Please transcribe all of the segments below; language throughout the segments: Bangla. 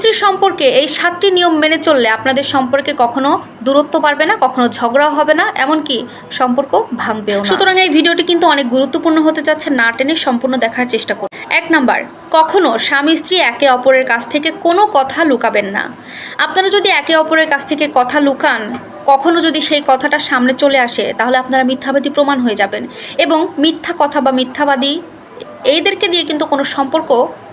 স্ত্রীর সম্পর্কে এই সাতটি নিয়ম মেনে চললে আপনাদের সম্পর্কে কখনো দূরত্ব পারবে না, কখনো ঝগড়াও হবে না, এমনকি সম্পর্ক ভাঙবেও সুতরাং এই ভিডিওটি কিন্তু অনেক গুরুত্বপূর্ণ হতে যাচ্ছে, না টেনে সম্পূর্ণ দেখার চেষ্টা করুন। এক নাম্বার, কখনো স্বামী স্ত্রী একে অপরের কাছ থেকে কোনো কথা লুকাবেন না। আপনারা যদি একে অপরের কাছ থেকে কথা লুকান, কখনো যদি সেই কথাটা সামনে চলে আসে, তাহলে আপনারা মিথ্যাবাদী প্রমাণ হয়ে যাবেন। এবং মিথ্যা কথা বা মিথ্যাবাদী এইদেরকে দিয়ে কিন্তু কোনো সম্পর্ক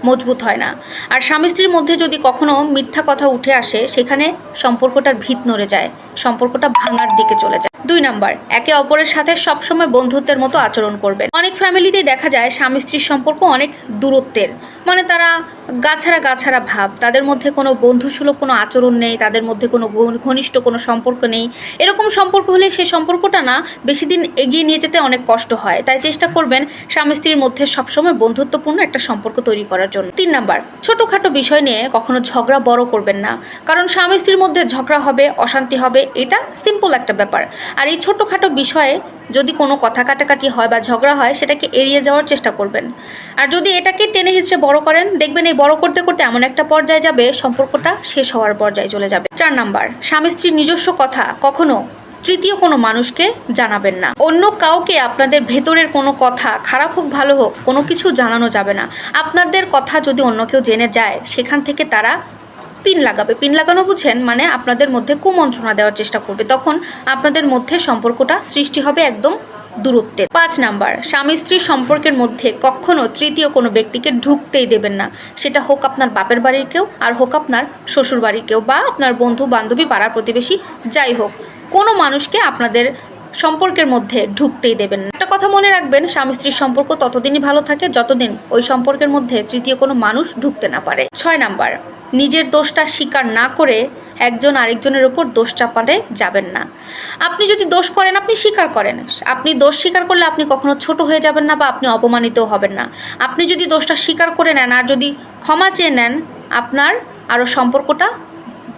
মজবুত হয় না। আর স্বামী স্ত্রীর মধ্যে যদি কখনো মিথ্যা কথা উঠে আসে, সেখানে সম্পর্কটার ভিত নড়ে যায়, সম্পর্কটা ভাঙার দিকে চলে যায়। দুই নাম্বার, একে অপরের সাথে সবসময় বন্ধুত্বের মতো আচরণ করবেন। অনেক ফ্যামিলিতেই দেখা যায় স্বামী স্ত্রীর সম্পর্ক অনেক দূরত্বের। মানে তারা গাছাড়া গাছাড়া ভাব, তাদের মধ্যে কোনো বন্ধুসুলভ কোনো আচরণ নেই, তাদের মধ্যে কোনো ঘনিষ্ঠ কোনো সম্পর্ক নেই। এরকম সম্পর্ক হলে সেই সম্পর্কটা না বেশি দিন এগিয়ে নিয়ে যেতে অনেক কষ্ট হয়। তাই চেষ্টা করবেন স্বামী স্ত্রীর মধ্যে সবসময় বন্ধুত্বপূর্ণ একটা সম্পর্ক তৈরি করার জন্য। তিন নাম্বার, ছোটোখাটো বিষয় নিয়ে কখনো ঝগড়া বড় করবেন না। কারণ স্বামী স্ত্রীর মধ্যে ঝগড়া হবে, অশান্তি হবে, এটা সিম্পল একটা ব্যাপার। আর এই ছোটোখাটো বিষয়ে যদি কোনো কথা কাটাকাটি হয় বা ঝগড়া হয়, সেটাকে এড়িয়ে যাওয়ার চেষ্টা করবেন। আর যদি এটাকে টেনে হিচড়ে বড় করেন, দেখবেন এই বড় করতে করতে এমন একটা পর্যায়ে যাবে, সম্পর্কটা শেষ হওয়ার পর্যায়ে চলে যাবে। চার নাম্বার, স্বামী স্ত্রীর নিজস্ব কথা কখনো তৃতীয় কোনো মানুষকে জানাবেন না। অন্য কাউকে আপনাদের ভেতরের কোনো কথা, খারাপ হোক, ভালো হোক, কোনো কিছু জানানো যাবে না। আপনাদের কথা যদি অন্য কেউ জেনে যায়, সেখান থেকে তারা পিন লাগাবে। পিন লাগানো বুঝেন মানে আপনাদের মধ্যে কুমন্ত্রণা দেওয়ার চেষ্টা করবে। তখন আপনাদের মধ্যে সম্পর্কটা সৃষ্টি হবে একদম দূরত্বের। পাঁচ নাম্বার, স্বামী স্ত্রীর সম্পর্কের মধ্যে কখনো তৃতীয় কোনো ব্যক্তিকে ঢুকতেই দেবেন না। সেটা হোক আপনার বাপের বাড়ির কেউ, আর হোক আপনার শ্বশুর বাড়ির কেউ, বা আপনার বন্ধু বান্ধবী পাড়ার প্রতিবেশী, যাই হোক। কোনো মানুষকে আপনাদের সম্পর্কের মধ্যে ঢুকতেই দেবেন না। একটা কথা মনে রাখবেন, স্বামী স্ত্রীর সম্পর্ক ততদিনই ভালো থাকে যতদিন ওই সম্পর্কের মধ্যে তৃতীয় কোনো মানুষ ঢুকতে না পারে। ছয় নাম্বার, নিজের দোষটা স্বীকার না করে একজন আরেকজনের ওপর দোষ চাপাতে যাবেন না। আপনি যদি দোষ করেন, আপনি স্বীকার করেন। আপনি দোষ স্বীকার করলে আপনি কখনো ছোট হয়ে যাবেন না বা আপনি অপমানিতও হবেন না। আপনি যদি দোষটা স্বীকার করে নেন আর যদি ক্ষমা চেয়ে নেন, আপনার আরও সম্পর্কটা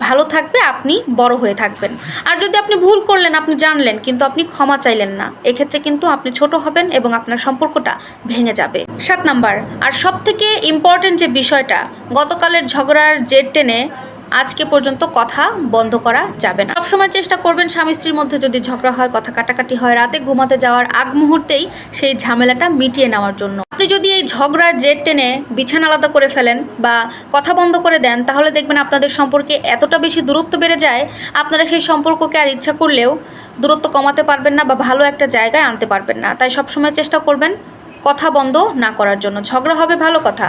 ভালো থাকবে, আপনি বড় হয়ে থাকবেন। আর যদি আপনি ভুল করলেন, আপনি জানলেন, কিন্তু আপনি ক্ষমা চাইলেন না, এক্ষেত্রে কিন্তু আপনি ছোট হবেন এবং আপনার সম্পর্কটা ভেঙে যাবে। সাত নাম্বার, আর সব থেকে ইম্পর্টেন্ট যে বিষয়টা, গতকালের ঝগড়ার জের টেনে আজকে পর্যন্ত কথা বন্ধ করা যাবে না। সবসময় চেষ্টা করবেন স্বামী স্ত্রীর মধ্যে যদি ঝগড়া হয়, কথা কাটাকাটি হয়, রাতে ঘুমাতে যাওয়ার আগ মুহূর্তেই সেই ঝামেলাটা মিটিয়ে নেওয়ার জন্য। আপনি যদি এই ঝগড়ার জেট টেনে বিছানা আলাদা করে ফেলেন বা কথা বন্ধ করে দেন, তাহলে দেখবেন আপনাদের সম্পর্কে এতটা বেশি দূরত্ব বেড়ে যায়, আপনারা সেই সম্পর্ককে আর ইচ্ছা করলেও দূরত্ব কমাতে পারবেন না বা ভালো একটা জায়গায় আনতে পারবেন না। তাই সবসময় চেষ্টা করবেন কথা বন্ধ না করার জন্য। ঝগড়া হবে ভালো কথা।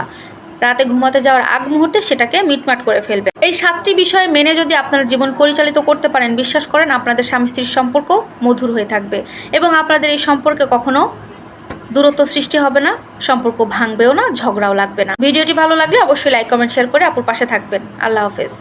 রাতে ঘুমাতে যাওয়ার আগ মুহূর্তে সেটাকে মিটমাট করে ফেলবে। এই সাতটি বিষয় মেনে যদি আপনার জীবন পরিচালিত করতে পারেন, বিশ্বাস করেন আপনাদের স্বামী স্ত্রীর সম্পর্ক মধুর হয়ে থাকবে এবং আপনাদের এই সম্পর্কে কখনো দূরত্ব সৃষ্টি হবে না, সম্পর্ক ভাঙবেও না, ঝগড়াও লাগবে না। ভিডিওটি ভালো লাগলে অবশ্যই লাইক কমেন্ট শেয়ার করে আপুর পাশে থাকবেন। আল্লাহ হাফেজ।